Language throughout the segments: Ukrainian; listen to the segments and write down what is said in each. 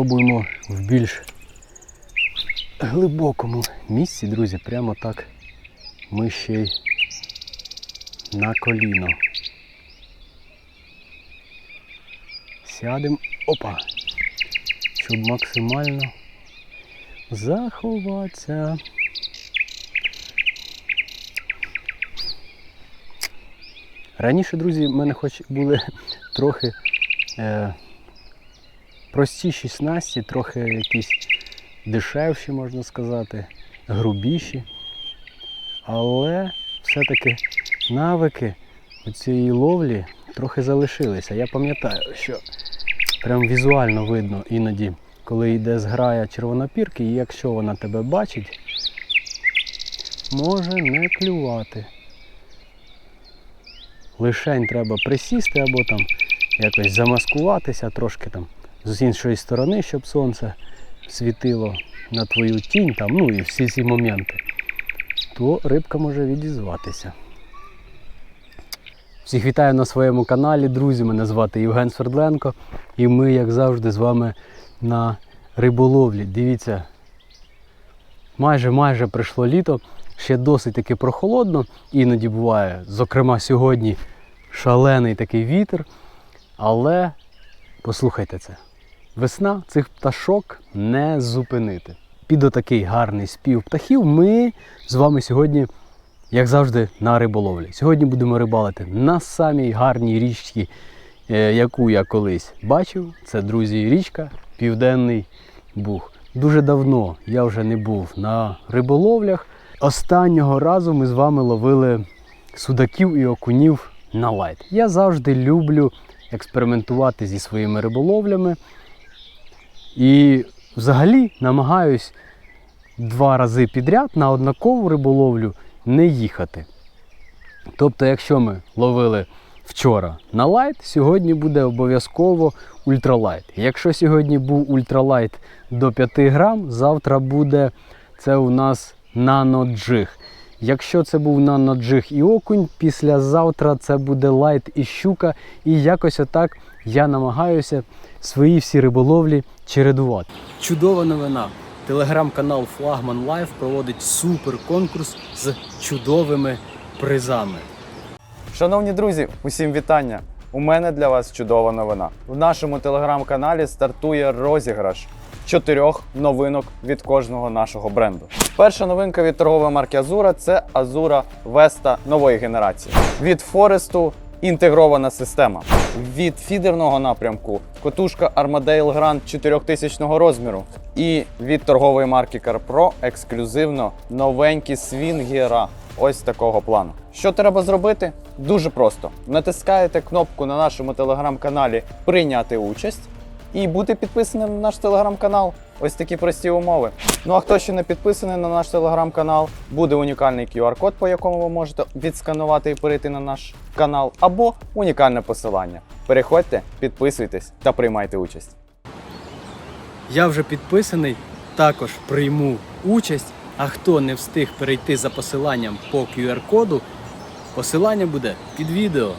Пробуємо в більш глибокому місці, друзі, прямо так ми ще й на коліно. Сядемо, опа, щоб максимально заховатися. Раніше, друзі, в мене хоч були трохи е, простіші снасті, трохи якісь дешевші, можна сказати, грубіші. Але все-таки навики у цієї ловлі трохи залишилися. Я пам'ятаю, що прям візуально видно іноді, коли йде зграя червонопірки, і якщо вона тебе бачить, може не клювати. Лишень треба присісти або там якось замаскуватися трошки там з іншої сторони, щоб сонце світило на твою тінь, там, ну і всі ці моменти, то рибка може відізватися. Всіх вітаю на своєму каналі, друзі. Мене звати Євген Свердленко. І ми, як завжди, з вами на риболовлі. Дивіться, майже майже прийшло літо. Ще досить таки прохолодно. Іноді буває, зокрема, сьогодні шалений такий вітер. Але послухайте це. Весна цих пташок не зупинити. Під отакий гарний спів птахів ми з вами сьогодні, як завжди, на риболовлі. Сьогодні будемо рибалити на самій гарній річці, е, яку я колись бачив. Це, друзі, річка Південний Буг. Дуже давно я вже не був на риболовлях. Останнього разу ми з вами ловили судаків і окунів на лайт. Я завжди люблю експериментувати зі своїми риболовлями. І взагалі намагаюсь два рази підряд на однакову риболовлю не їхати. Тобто, якщо ми ловили вчора на лайт, сьогодні буде обов'язково ультралайт. Якщо сьогодні був ультралайт до 5 грам, завтра буде це у нас наноджиг. Якщо це був наноджиг і окунь, післязавтра це буде лайт і щука. І якось отак я намагаюся свої всі риболовлі чередувати. Чудова новина. Телеграм-канал Флагман Лайф проводить супер конкурс з чудовими призами. Шановні друзі, усім вітання! У мене для вас чудова новина. В нашому телеграм-каналі стартує розіграш чотирьох новинок від кожного нашого бренду. Перша новинка від торгової марки Азура це Азура Веста нової генерації. Від Форесту інтегрована система. Від фідерного напрямку котушка Armadale Grand 4000 розміру. І від торгової марки CarPro ексклюзивно новенькі свінгера ось такого плану. Що треба зробити? Дуже просто. Натискаєте кнопку на нашому телеграм-каналі Прийняти участь і бути підписаним на наш телеграм-канал. Ось такі прості умови. Ну а хто ще не підписаний на наш телеграм-канал, буде унікальний QR-код, по якому ви можете відсканувати і перейти на наш канал, або унікальне посилання. Переходьте, підписуйтесь та приймайте участь. Я вже підписаний, також прийму участь. А хто не встиг перейти за посиланням по QR-коду, посилання буде під відео.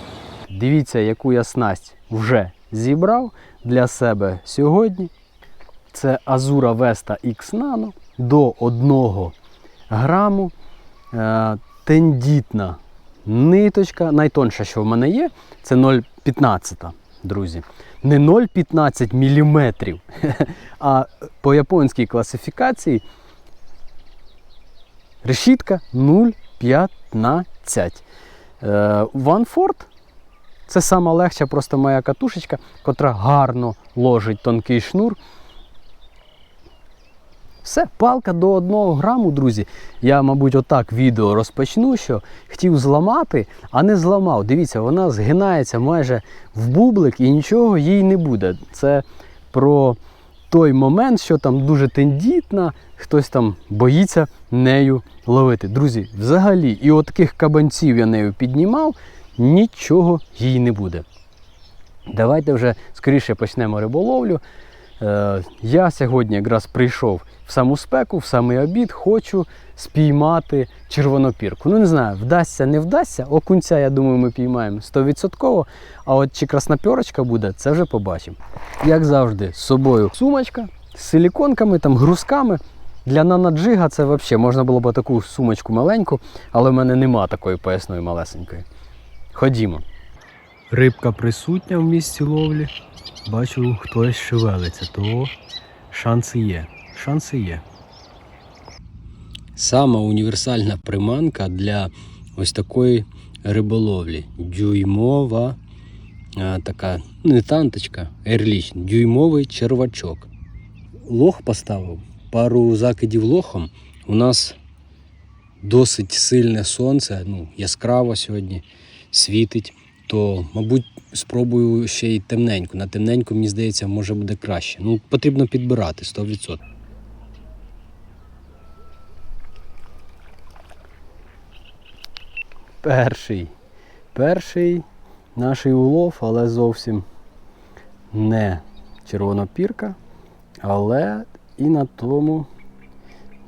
Дивіться, яку я снасть вже зібрав для себе сьогодні. Це Azura Vesta X Nano до 1 граму. Е, тендітна ниточка. Найтонша, що в мене є, це 0,15, друзі. Не 0,15 мм, а по японській класифікації решітка 0,15. Е, Ванфорд це сама легша, просто моя катушечка, котра гарно ложить тонкий шнур. Все, палка до 1 граму, друзі. Я, мабуть, отак відео розпочну, що хотів зламати, а не зламав. Дивіться, вона згинається майже в бублик і нічого їй не буде. Це про той момент, що там дуже тендітна, хтось там боїться нею ловити. Друзі, взагалі, і от таких кабанців я нею піднімав, нічого їй не буде. Давайте вже скоріше почнемо риболовлю. Е, я сьогодні якраз прийшов в саму спеку, в самий обід, хочу спіймати червонопірку. Ну не знаю, вдасться, не вдасться. Окунця, я думаю, ми піймаємо 100%. А от чи краснопьорочка буде, це вже побачимо. Як завжди, з собою сумочка з силіконками, там, грузками. Для нанаджига це взагалі можна було б таку сумочку маленьку, але в мене нема такої поясної малесенької. Ходімо. Рибка присутня в місці ловлі. Бачу, хтось шевелиться, то шанси є. Шанси є. Сама універсальна приманка для ось такої риболовлі. Дюймова а, така, не танточка, ерліч, дюймовий червачок. Лох поставив, пару закидів лохом. У нас досить сильне сонце, ну, яскраво сьогодні світить, то, мабуть, спробую ще й темненьку. На темненьку, мені здається, може буде краще. Ну, потрібно підбирати 100%. Перший. Перший наш улов, але зовсім не червонопірка. Але і на тому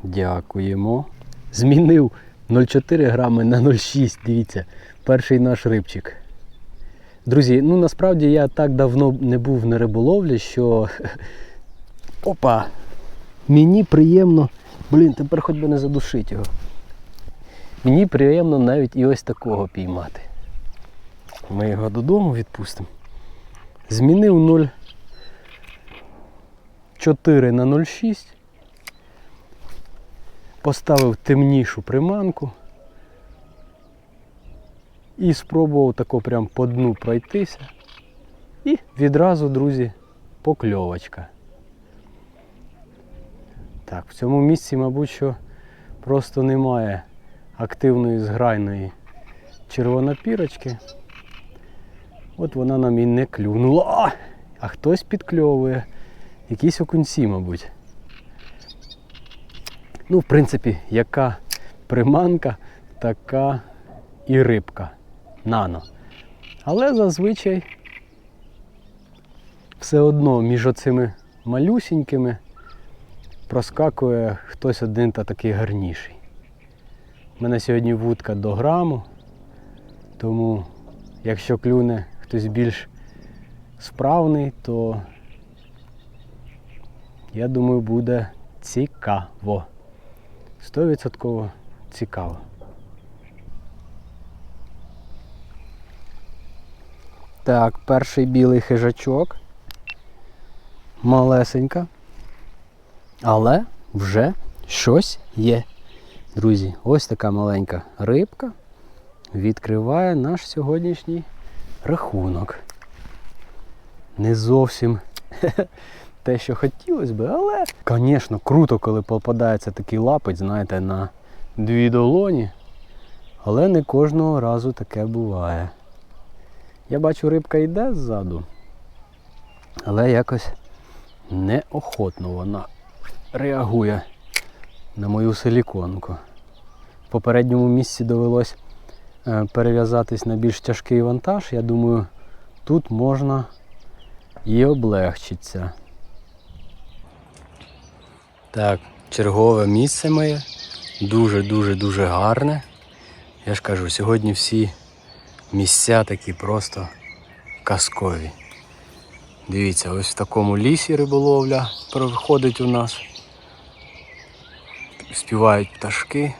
дякуємо. Змінив 0,4 грами на 0,6. Дивіться, перший наш рибчик. Друзі, ну насправді я так давно не був на риболовлі, що. Опа! Мені приємно. Блін, тепер хоч би не задушить його. Мені приємно навіть і ось такого піймати. Ми його додому відпустимо. Змінив 0,4 на 0,6. Поставив темнішу приманку. І спробував тако прям по дну пройтися. І відразу, друзі, покльовочка. Так, в цьому місці, мабуть, що просто немає активної зграйної червонопірочки. От вона нам і не клюнула. А! Хтось підкльовує. Якісь окунці, мабуть. Ну, в принципі, яка приманка, така і рибка. Нано. Але зазвичай все одно між оцими малюсінькими проскакує хтось один та такий гарніший. У мене сьогодні вудка до граму, тому якщо клюне хтось більш справний, то я думаю буде цікаво. Стовідсотково цікаво. Так, перший білий хижачок. Малесенька. Але вже щось є. Друзі, ось така маленька рибка відкриває наш сьогоднішній рахунок. Не зовсім те, що хотілося би, але, звісно, круто, коли попадається такий лапець, знаєте, на дві долоні. Але не кожного разу таке буває. Я бачу, рибка йде ззаду, але якось неохотно вона реагує на мою силіконку. В попередньому місці довелось е, перев'язатись на більш тяжкий вантаж. Я думаю, тут можна і облегчиться. Так, чергове місце моє. Дуже-дуже-дуже гарне. Я ж кажу, сьогодні всі місця такі просто казкові. Дивіться, ось в такому лісі риболовля проходить у нас. Співають пташки.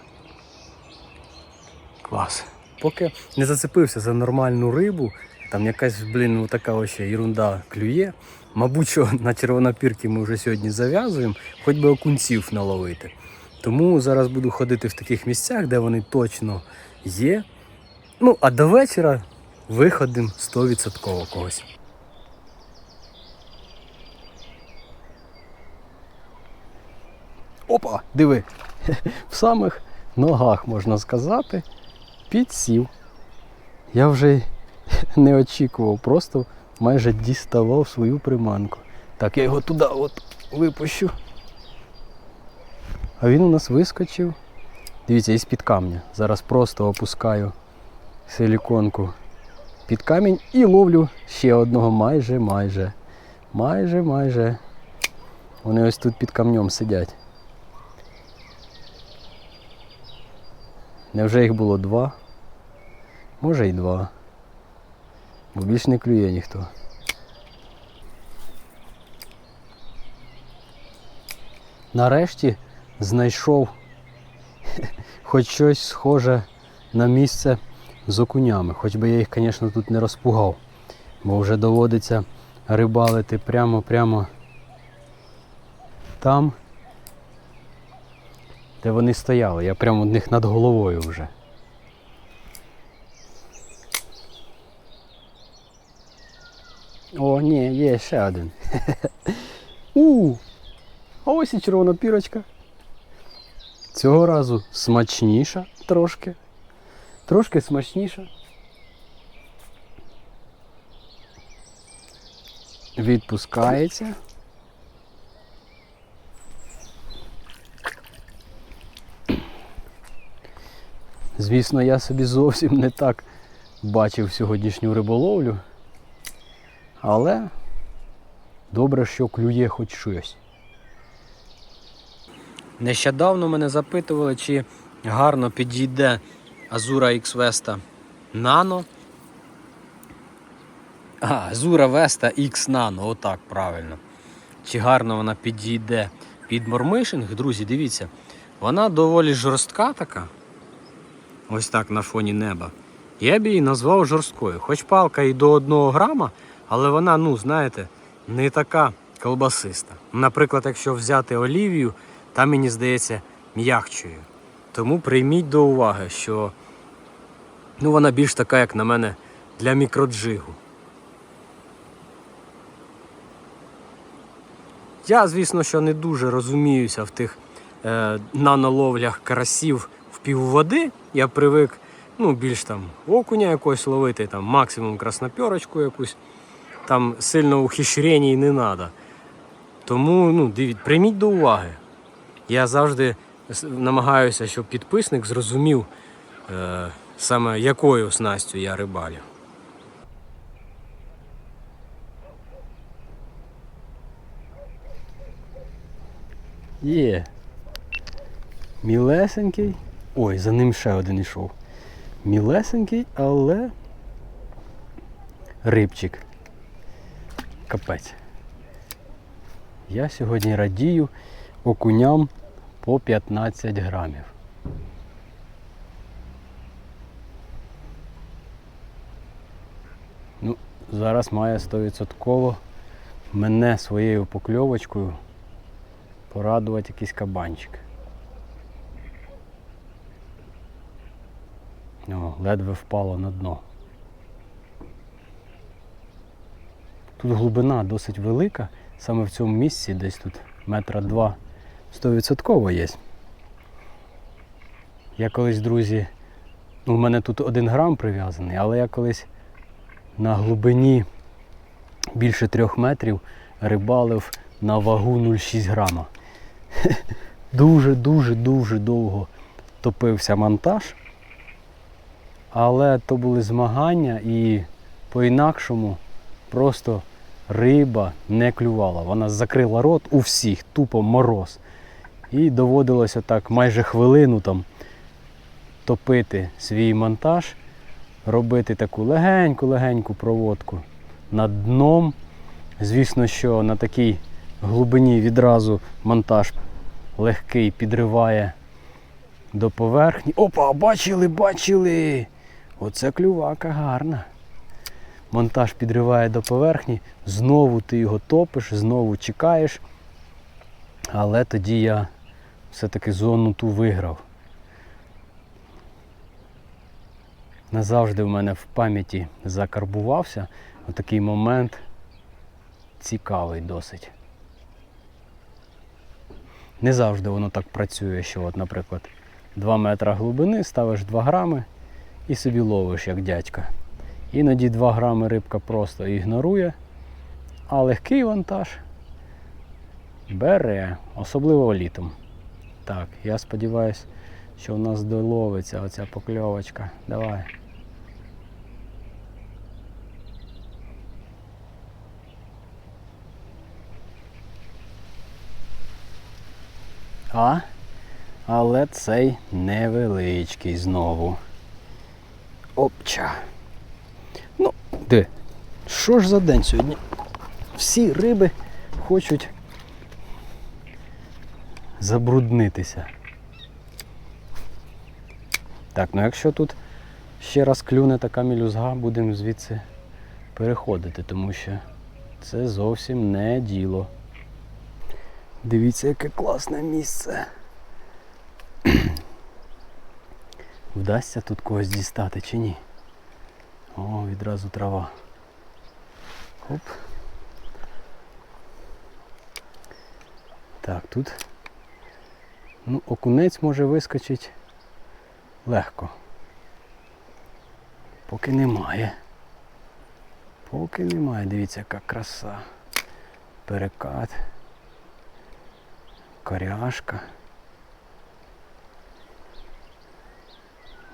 Клас. Поки не зацепився за нормальну рибу, там якась, блін, ну така ось ерунда клює. Мабуть, що на червонопірки ми вже сьогодні зав'язуємо, хоч би окунців наловити. Тому зараз буду ходити в таких місцях, де вони точно є. Ну, а до вечора виходимо 100% когось. Опа, диви. В самих ногах, можна сказати, підсів. Я вже не очікував, просто майже діставав свою приманку. Так, я його туди от випущу. А він у нас вискочив. Дивіться, із-під камня. Зараз просто опускаю силіконку під камінь і ловлю ще одного майже, майже. Майже, майже. Вони ось тут під камнем сидять. Невже їх було два? Може й два. Бо більш не клює ніхто. Нарешті знайшов хоч щось схоже на місце з окунями. Хоч би я їх, звісно, тут не розпугав, бо вже доводиться рибалити прямо-прямо там, де вони стояли. Я прямо у них над головою вже. О, ні, є ще один. У! А ось і червона пірочка. Цього разу смачніша трошки. Трошки смачніша. Відпускається. Звісно, я собі зовсім не так бачив сьогоднішню риболовлю. Але добре, що клює хоч щось. Нещодавно мене запитували, чи гарно підійде Azura X Vesta Nano. А, Azura Vesta X Nano, отак правильно. Чи гарно вона підійде під мормишинг, друзі, дивіться, вона доволі жорстка така. Ось так на фоні неба. Я б її назвав жорсткою. Хоч палка і до 1 грама, але вона, ну, знаєте, не така колбасиста. Наприклад, якщо взяти олівію, та мені здається м'якчою. Тому прийміть до уваги, що ну, вона більш така, як на мене, для мікроджигу. Я, звісно, що не дуже розуміюся в тих е, наnoloвлях карасів в півводи. Я привик ну, більш там окуня якось ловити, там максимум краснопьорочку якусь. Там сильно ухищрень не треба. Тому ну, дивіть, прийміть до уваги. Я завжди намагаюся, щоб підписник зрозумів е, саме якою снастю я рибалю. Є. Мілесенький. Ой, за ним ще один йшов. Мілесенький, але рибчик. Капець. Я сьогодні радію окуням по 15 грамів. Ну, зараз має 100% мене своєю покльовочкою порадувати якийсь кабанчик. О, ледве впало на дно. Тут глибина досить велика, саме в цьому місці, десь тут метра два 100% є. Я колись, друзі, ну, у мене тут один грам прив'язаний, але я колись на глибині більше трьох метрів рибалив на вагу 0,6 грама. Дуже-дуже дуже довго топився монтаж. Але то були змагання і по-інакшому просто риба не клювала. Вона закрила рот у всіх, тупо мороз. І доводилося так майже хвилину там топити свій монтаж, робити таку легеньку-легеньку проводку над дном. Звісно, що на такій глибині відразу монтаж легкий підриває до поверхні. Опа, бачили, бачили! Оце клювака гарна. Монтаж підриває до поверхні, знову ти його топиш, знову чекаєш. Але тоді я все-таки зону ту виграв. Назавжди в мене в пам'яті закарбувався отакий момент цікавий досить. Не завжди воно так працює, що, от, наприклад, 2 метра глибини, ставиш 2 грами і собі ловиш як дядька. Іноді 2 грами рибка просто ігнорує, а легкий вантаж бере, особливо літом. Так, я сподіваюся, що в нас доловиться оця покльовочка. Давай. А? Але цей невеличкий знову. Опча. Що ж за день сьогодні? Всі риби хочуть забруднитися. Так, ну якщо тут ще раз клюне така мілюзга, будемо звідси переходити, тому що це зовсім не діло. Дивіться, яке класне місце. Вдасться тут когось дістати чи ні? О, відразу трава. Оп. Так, тут ну, окунець може вискочити легко. Поки немає. Поки немає. Дивіться, яка краса. Перекат. Коряшка.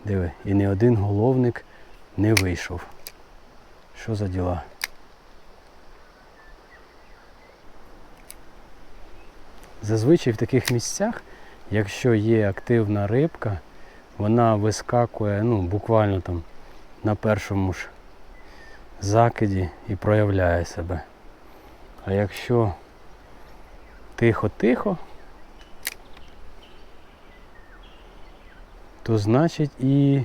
Диви, і не один головник не вийшов. Що за діла? Зазвичай в таких місцях, якщо є активна рибка, вона вискакує ну, буквально там на першому ж закиді і проявляє себе. А якщо тихо-тихо, то значить і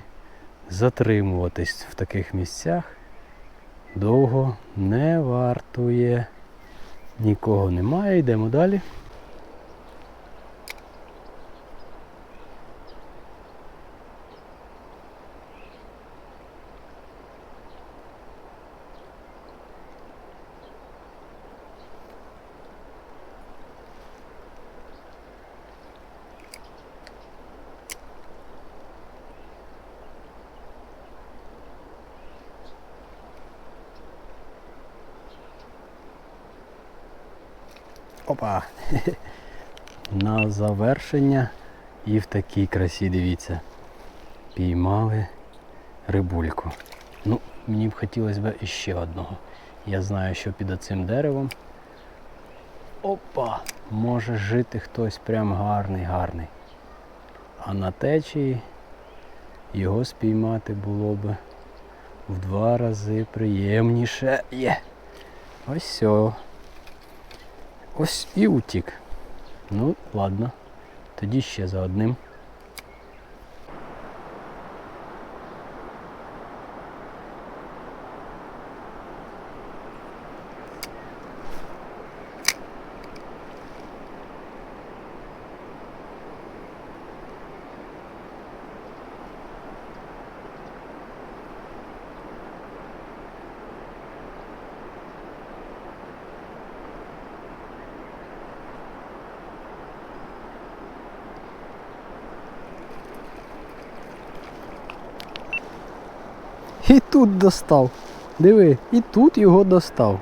затримуватись в таких місцях довго не вартує. Нікого немає, йдемо далі. Опа! На завершення і в такій красі, дивіться. Піймали рибульку. Ну, мені б хотілося б іще одного. Я знаю, що під оцим деревом. Опа! Може жити хтось прям гарний, гарний. А на течії його спіймати було б в два рази приємніше. Є! Ось все. Ось і утік. Ну, ладно. Тоді ще за одним. І тут достав. Диви, і тут його достав.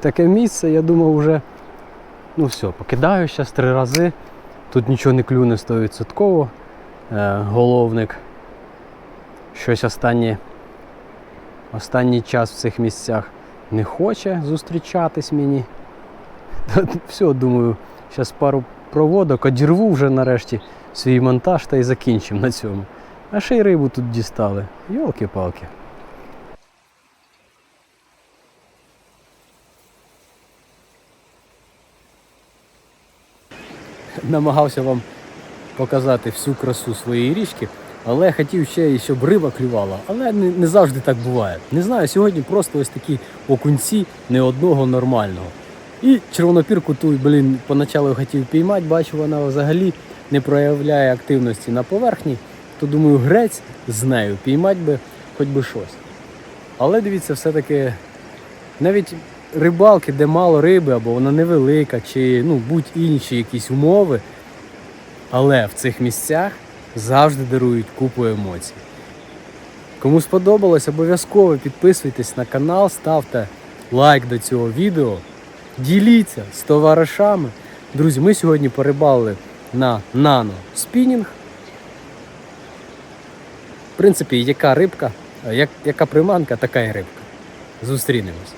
Таке місце, я думав, вже ну все, покидаю зараз три рази. Тут нічого не клюне 100%. Е, головник. Щось останнє, останній час в цих місцях не хоче зустрічатись мені. Все, думаю, зараз пару проводок, одірву вже нарешті свій монтаж та й закінчимо на цьому. А ще й рибу тут дістали. Йолки-палки. Намагався вам показати всю красу своєї річки, але хотів ще і щоб риба клювала. Але не, не завжди так буває. Не знаю, сьогодні просто ось такі окунці не одного нормального. І червонопірку ту, блін, поначалу хотів піймати, бачу, вона взагалі не проявляє активності на поверхні то думаю, грець з нею піймати би хоч би щось. Але дивіться, все-таки навіть рибалки, де мало риби, або вона невелика, чи ну, будь-інші якісь умови, але в цих місцях завжди дарують купу емоцій. Кому сподобалось, обов'язково підписуйтесь на канал, ставте лайк до цього відео, діліться з товаришами. Друзі, ми сьогодні порибали на нано спінінг. Принципі, яка рибка, як, яка приманка, така і рибка. Зустрінемось.